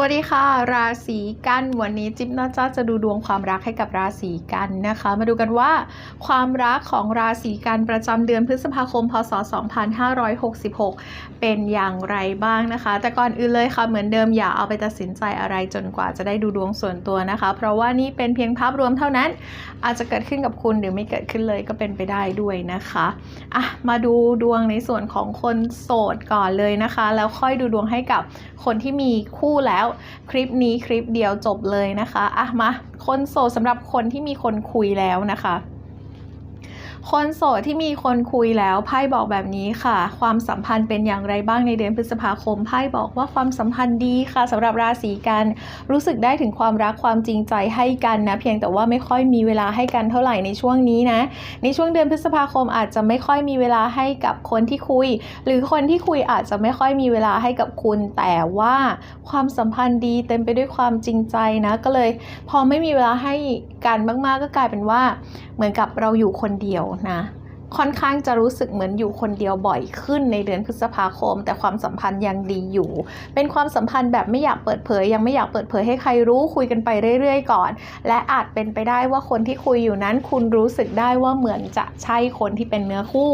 วัสดีค่ะ ราศีกันวันนี้จิ๊บน่าจะจะดูดวงความรักให้กับราศีกันนะคะ มาดูกันว่า ความรักของราศีกันประจำเดือนพฤษภาคม พศ 2566 เป็นอย่างไรบ้างนะคะ แต่ก่อนอื่นเลยค่ะเหมือนเดิมอย่าเอาไปตัดสินใจอะไรจนกว่าจะได้ดูดวงส่วนตัวนะคะ เพราะว่านี่เป็นเพียงภาพรวมเท่านั้น อาจจะเกิดขึ้นกับคุณหรือไม่เกิดขึ้นเลยก็เป็นไปได้ด้วยนะคะอะมาดูดวงในส่วนของคนโสดก่อนเลยนะคะ แล้วค่อยดูดวงให้กับคนที่มีคู่แล้วคลิปนี้คลิปเดียวจบเลยนะคะอะมาคนโสดสำหรับคนที่มีคนคุยแล้วนะคะ คนโสดที่มีคนคุยแล้วไพ่บอกแบบนี้ค่ะ ความสัมพันธ์เป็นอย่างไรบ้างในเดือนพฤษภาคมไพ่บอกว่าความสัมพันธ์ดีค่ะสำหรับราศีกันรู้สึกได้ถึงความรักความจริงใจให้กันนะ เพียงแต่ว่าไม่ค่อยมีเวลาให้กันเท่าไหร่ในช่วงนี้นะ ในช่วงเดือนพฤษภาคมอาจจะไม่ค่อยมีเวลาให้กับคนที่คุย หรือคนที่คุยอาจจะไม่ค่อยมีเวลาให้กับคุณ แต่ว่าความสัมพันธ์ดีเต็มไปด้วยความจริงใจนะ ก็เลย พอไม่มีเวลาให้กันมาก ๆ ก็กลายเป็นว่า เหมือนกับเราอยู่คนเดียวนะค่อนข้างจะรู้สึกเหมือนอยู่คนเดียวบ่อยขึ้นในเดือนพฤษภาคม แต่ความสัมพันธ์ยังดีอยู่ เป็นความสัมพันธ์แบบไม่อยากเปิดเผย ยังไม่อยากเปิดเผยให้ใครรู้คุยกันไปเรื่อยๆก่อน และอาจเป็นไปได้ว่าคนที่คุยอยู่นั้น คุณรู้สึกได้ว่าเหมือนจะใช่คนที่เป็นเนื้อคู่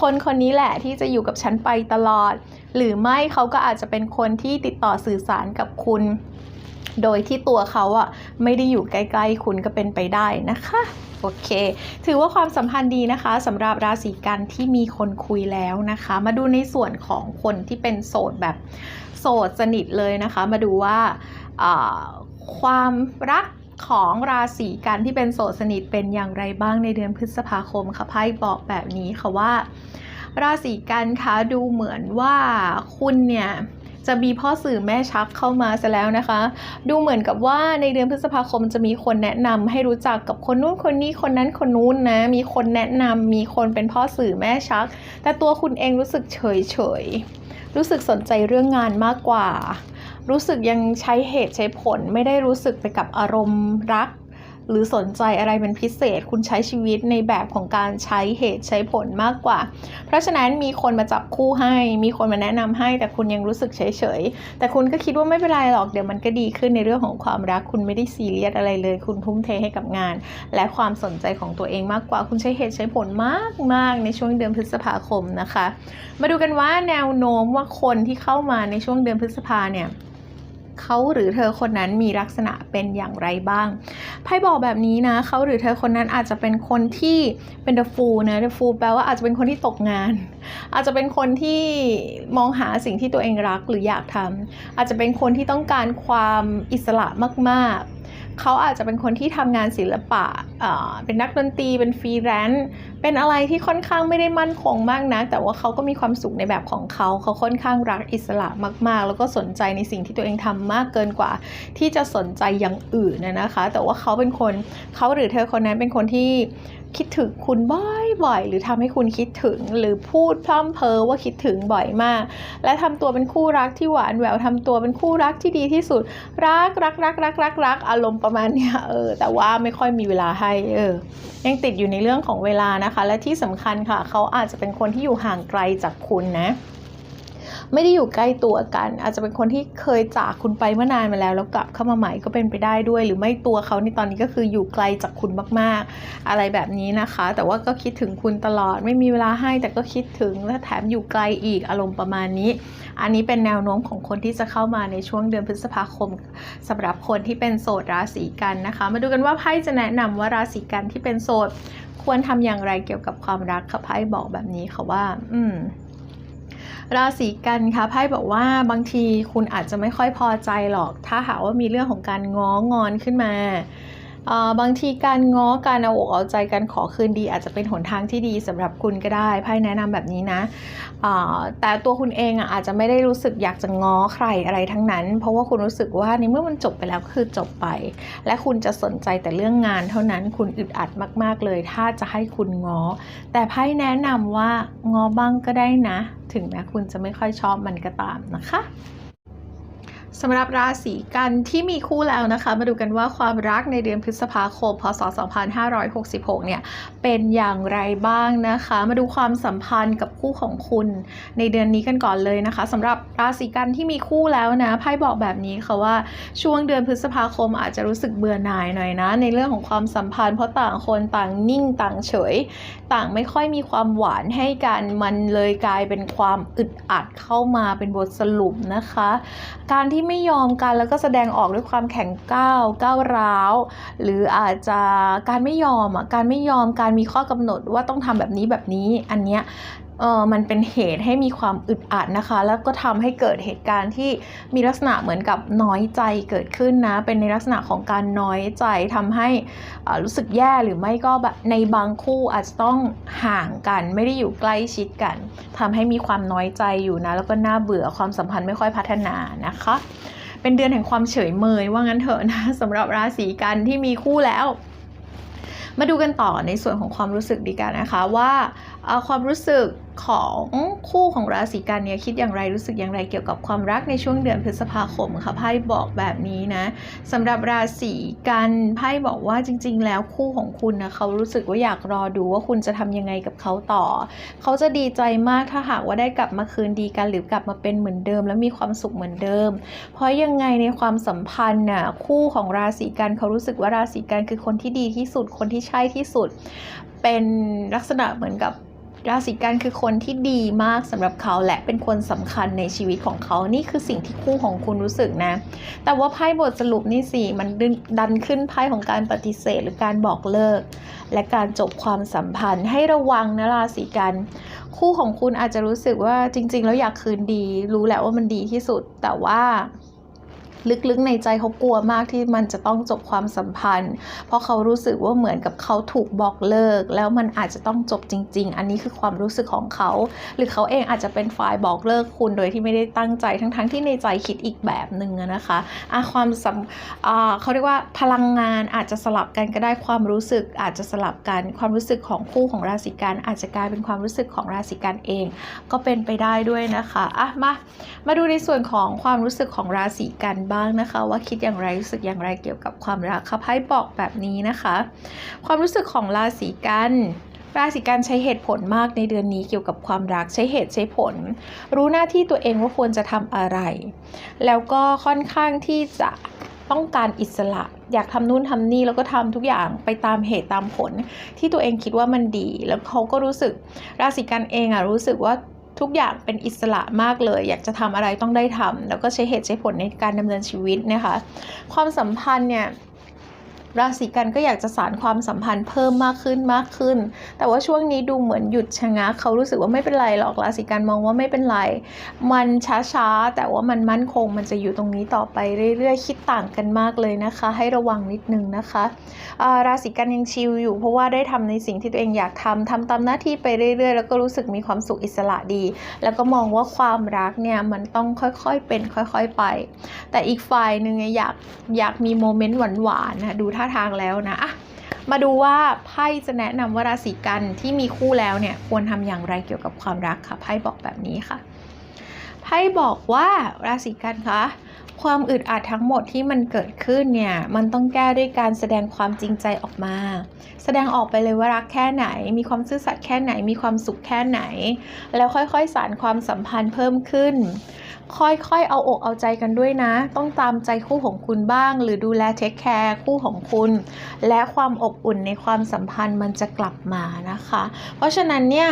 คนคนนี้แหละที่จะอยู่กับฉันไปตลอด หรือไม่เขาก็อาจจะเป็นคนที่ติดต่อสื่อสารกับคุณ โดยที่ตัวเขาอะไม่ได้อยู่ใกล้ ๆ คุณก็เป็นไปได้นะคะโอเค ถือว่าความสัมพันธ์ดีนะคะสำหรับราศีกันที่มีคนคุยแล้วนะคะ มาดูในส่วนของคนที่เป็นโสดแบบโสดสนิทเลยนะคะ มาดูว่าความรักของราศีกันที่เป็นโสดสนิทเป็นอย่างไรบ้างในเดือนพฤษภาคมค่ะไพ่บอกแบบนี้ค่ะว่า ราศีกันคะดูเหมือนว่าคุณเนี่ย จะมีพ่อสื่อแม่ชักเข้ามาซะแล้วนะคะ ดูเหมือนกับว่าในเดือนพฤษภาคมจะมีคนแนะนำให้รู้จักกับคนนู้นคนนี้คนนั้นคนนู้นนะ มีคนแนะนำมีคนเป็นพ่อสื่อแม่ชัก แต่ตัวคุณเองรู้สึกเฉยเฉยรู้สึกสนใจเรื่องงานมากกว่า รู้สึกยังใช้เหตุใช้ผลไม่ได้รู้สึกไปกับอารมณ์รัก หรือสนใจอะไรเป็นพิเศษ คุณใช้ชีวิตในแบบของการใช้เหตุใช้ผลมากกว่า เพราะฉะนั้นมีคนมาจับคู่ให้ มีคนมาแนะนำให้ แต่คุณยังรู้สึกเฉยๆ แต่คุณก็คิดว่าไม่เป็นไรหรอก เดี๋ยวมันก็ดีขึ้นในเรื่องของความรัก คุณไม่ได้ซีเรียสอะไรเลย คุณทุ่มเทให้กับงาน และความสนใจของตัวเองมากกว่า คุณใช้เหตุใช้ผลมากๆในช่วงเดือนพฤษภาคมนะคะ มาดูกันว่าแนวโน้มว่าคนที่เข้ามาในช่วงเดือนพฤษภาเนี่ย เขาหรือเธอคนนั้นมีลักษณะเป็นอย่างไรบ้างไพ่บอกแบบนี้นะเขาหรือเธอคนนั้นอาจจะเป็นคนที่เป็น the fool นะ the fool แปลว่าอาจจะเป็นคนที่ตกงาน อาจจะเป็นคนที่มองหาสิ่งที่ตัวเองรักหรืออยากทำอาจจะเป็นคนที่ต้องการความอิสระมากๆ เขาอาจจะเป็นคนที่ทำงานศิลปะเป็นนักดนตรี เป็นฟรีแลนซ์เป็นอะไรที่ค่อนข้างไม่ได้มั่นคงมากนะแต่ว่าเขาก็มีความสุขในแบบของเขา เขาค่อนข้างรักอิสระมาก ๆ แล้วก็สนใจในสิ่งที่ตัวเองทำมากเกินกว่า ที่จะสนใจอย่างอื่นนะนะคะ แต่ว่าเขาเป็นคนเขาหรือเธอคนนั้นเป็นคนที่คิดถึงคุณบ่อย บ่อยหรือทำให้คุณคิดถึง หรือพูดพร่ำเพ้อว่าคิดถึงบ่อยมาก และทำตัวเป็นคู่รักที่หวานแหววทำตัวเป็นคู่รักที่ดีที่สุด รักรักรักรักรักรักอารมณ์ประมาณเนี้ยเออแต่ว่าไม่ค่อยมีเวลาให้เออยังติดอยู่ในเรื่องของเวลานะคะ และที่สำคัญค่ะ เขาอาจจะเป็นคนที่อยู่ห่างไกลจากคุณนะ ไม่ได้อยู่ใกล้ตัวกัน อาจจะเป็นคนที่เคยจากคุณไปเมื่อนานมาแล้ว แล้วกลับเข้ามาใหม่ก็เป็นไปได้ด้วย หรือไม่ตัวเขาในตอนนี้ก็คืออยู่ไกลจากคุณมากๆ อะไรแบบนี้นะคะ แต่ว่าก็คิดถึงคุณตลอดไม่มีเวลาให้แต่ก็คิดถึงและแถมอยู่ไกลอีกอารมณ์ประมาณนี้ อันนี้เป็นแนวโน้มของคนที่จะเข้ามาในช่วงเดือนพฤษภาคมสำหรับคนที่เป็นโสดราศีกันนะคะ มาดูกันว่าไพ่จะแนะนำว่าราศีกันที่เป็นโสดควรทำอย่างไรเกี่ยวกับความรักค่ะไพ่บอกแบบนี้ค่ะว่า อืม ราศีกันค่ะไพ่บอกว่าบางทีคุณอาจจะไม่ค่อยพอใจหรอก ถ้าหากว่ามีเรื่องของการง้องอนขึ้นมา บางทีการง้อการเอาอกเอาใจกันขอคืนดี อาจจะเป็นหนทางที่ดีสำหรับคุณก็ได้ไพ่แนะนำแบบนี้นะแต่ตัวคุณเองอะอาจจะไม่ได้รู้สึกอยากจะง้อใครอะไรทั้งนั้น เพราะว่าคุณรู้สึกว่าในเมื่อมันจบไปแล้วก็คือจบไป และคุณจะสนใจแต่เรื่องงานเท่านั้นคุณอึดอัดมาก ๆเลย ถ้าจะให้คุณง้อ แต่ไพ่แนะนำว่าง้อบ้างก็ได้นะ ถึงแม้คุณจะไม่ค่อยชอบมันก็ตามนะคะ สำหรับราศีกันที่มีคู่แล้วนะคะ มาดูกันว่าความรักในเดือนพฤษภาคม พศ 2566 เนี่ยเป็นอย่างไรบ้างนะคะ มาดูความสัมพันธ์กับคู่ของคุณ ในเดือนนี้กันก่อนเลยนะคะสำหรับราศีกันที่มีคู่แล้วนะไพ่บอกแบบนี้ค่ะว่าช่วงเดือนพฤษภาคมอาจจะรู้สึกเบื่อหน่ายหน่อยนะ ในเรื่องของความสัมพันธ์เพราะต่างคนต่างนิ่งต่างเฉย ต่างไม่ค่อยมีความหวานให้กันมันเลยกลายเป็นความอึดอัดเข้ามาเป็นบทสรุปนะคะ การที่ไม่ยอมกันแล้วก็แสดงออกด้วยความแข็งก้าวก้าวร้าว หรืออาจจะการไม่ยอมอะการไม่ยอมการมีข้อกำหนดว่าต้องทำแบบนี้แบบนี้อันเนี้ย เออมันเป็นเหตุให้มีความอึดอัดนะคะ แล้วก็ทำให้เกิดเหตุการณ์ที่มีลักษณะเหมือนกับน้อยใจเกิดขึ้นนะ เป็นในลักษณะของการน้อยใจทำให้รู้สึกแย่หรือไม่ก็แบบในบางคู่อาจจะต้องห่างกัน ไม่ได้อยู่ใกล้ชิดกันทำให้มีความน้อยใจอยู่นะ แล้วก็น่าเบื่อความสัมพันธ์ไม่ค่อยพัฒนานะคะ เป็นเดือนแห่งความเฉยเมยว่างั้นเถอะนะสำหรับราศีกันที่มีคู่แล้วมาดูกันต่อในส่วนของความรู้สึกดีกันนะคะว่าความรู้สึกของคู่ของราศีกันเนี่ยคิดอย่างไรรู้สึกอย่างไรเกี่ยวกับความรักในช่วงเดือนพฤษภาคมค่ะไพ่บอกแบบนี้นะสำหรับราศีกันไพ่บอกว่าจริง ๆ แล้วคู่ของคุณนะเขารู้สึกว่าอยากรอดูว่าคุณจะทำยังไงกับเขาต่อ เขาจะดีใจมากถ้าหากว่าได้กลับมาคืนดีกันหรือกลับมาเป็นเหมือนเดิม และมีความสุขเหมือนเดิม เพราะยังไงในความสัมพันธ์น่ะคู่ของราศีกันเขารู้สึกว่าราศีกันคือคนที่ดีที่สุดคนที่ใช่ที่สุด เป็นลักษณะเหมือนกับ ราศีกันคือคนที่ดีมากสำหรับเขาและเป็นคนสำคัญในชีวิตของเขา นี่คือสิ่งที่คู่ของคุณรู้สึกนะ แต่ว่าไพ่บทสรุปนี่สิมันด,ดันขึ้นไพ่ของการปฏิเสธหรือการบอกเลิก และการจบความสัมพันธ์ให้ระวังนะราศีกัน คู่ของคุณอาจจะรู้สึกว่าจริง ๆ แล้วอยากคืนดี รู้แหละว่ามันดีที่สุดแต่ว่า ลึกๆในใจเขากลัวมากที่มันจะต้องจบความสัมพันธ์ เพราะเขารู้สึกว่าเหมือนกับเขาถูกบอกเลิก แล้วมันอาจจะต้องจบจริง ๆ อันนี้คือความรู้สึกของเขา หรือเขาเองอาจจะเป็นฝ่ายบอกเลิกคุณโดยที่ไม่ได้ตั้งใจทั้งๆที่ในใจคิดอีกแบบหนึ่งนะคะะความสัมเขาเรียกว่าพลังงานอาจจะสลับกันก็ได้ความรู้สึกอาจจะสลับกันความรู้สึกของคู่ของราศีกันอาจจะกลายเป็นความรู้สึกของราศีกันเอง ก็เป็นไปได้ด้วยนะคะอะมามาดูในส่วนของความรู้สึกของราศีกันบ้างนะคะ ว่าคิดอย่างไรรู้สึกอย่างไรเกี่ยวกับความรักค่ะไพ่บอกแบบนี้นะคะ ความรู้สึกของราศีกันราศีกันใช้เหตุผลมากในเดือนนี้เกี่ยวกับความรักใช้เหตุใช้ผล รู้หน้าที่ตัวเองว่าควรจะทำอะไร แล้วก็ค่อนข้างที่จะต้องการอิสระ อยากทำนู่นทำนี่แล้วก็ทำทุกอย่างไปตามเหตุตามผล ที่ตัวเองคิดว่ามันดี แล้วเขาก็รู้สึกราศีกันเองอะรู้สึกว่า ทุกอย่างเป็นอิสระมากเลย อยากจะทำอะไรต้องได้ทำแล้วก็ใช้เหตุใช้ผลในการดำเนินชีวิตนะคะ ความสัมพันธ์เนี่ย ราศีกันก็อยากจะสารความสัมพันธ์เพิ่มมากขึ้นมากขึ้น แต่ว่าช่วงนี้ดูเหมือนหยุดชะงักเขารู้สึกว่าไม่เป็นไรหรอกราศีกันมองว่าไม่เป็นไร มันช้าๆ แต่ว่ามันมั่นคง มันจะอยู่ตรงนี้ต่อไปเรื่อยๆ คิดต่างกันมากเลยนะคะ ให้ระวังนิดนึงนะคะาราศีกันยังชิลอยู่ เพราะว่าได้ทำในสิ่งที่ตัวเองอยากทำทำตามหน้าที่ไปเรื่อยๆ แล้วก็รู้สึกมีความสุขอิสระดี แล้วก็มองว่าความรักเนี่ยมันต้องค่อยๆเป็นค่อย ๆไป แต่อีกฝ่ายหนึ่งอยากอยากมีโมเมนต์หวานๆนะดูท่าทางแล้วนะอะมาดูว่าไพ่จะแนะนำว่าราศีกันที่มีคู่แล้วเนี่ยควรทำอย่างไรเกี่ยวกับความรักค่ะไพ่บอกแบบนี้ค่ะไพ่บอกว่าราศีกันคะความอึดอัดทั้งหมดที่มันเกิดขึ้นเนี่ยมันต้องแก้ด้วยการแสดงความจริงใจออกมา แสดงออกไปเลยว่ารักแค่ไหน มีความซื่อสัตย์แค่ไหน มีความสุขแค่ไหน แล้วค่อยๆสานความสัมพันธ์เพิ่มขึ้น ค่อยๆ เอาอกเอาใจกันด้วยนะ ต้องตามใจคู่ของคุณบ้าง หรือดูแลเทคแคร์คู่ของคุณ และความอบอุ่นในความสัมพันธ์มันจะกลับมานะคะ เพราะฉะนั้นเนี่ย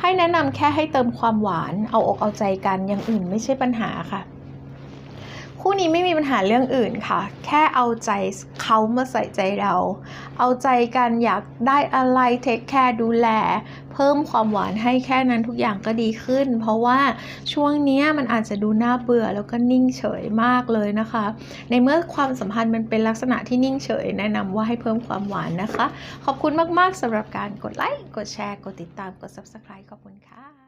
ให้แนะนำแค่ให้เติมความหวาน เอาอกเอาใจกันอย่างอื่นไม่ใช่ปัญหาค่ะ คู่นี้ไม่มีปัญหาเรื่องอื่นค่ะ แค่เอาใจเขามาใส่ใจเรา เอาใจกันอยากได้อะไรเทคแคร์ดูแล เพิ่มความหวานให้แค่นั้นทุกอย่างก็ดีขึ้น เพราะว่าช่วงนี้มันอาจจะดูน่าเบื่อแล้วก็นิ่งเฉยมากเลยนะคะ ในเมื่อความสัมพันธ์มันเป็นลักษณะที่นิ่งเฉย แนะนำว่าให้เพิ่มความหวานนะคะ ขอบคุณมากๆสำหรับการกดไลค์กดแชร์ กดติดตามกด Subscribe ขอบคุณค่ะ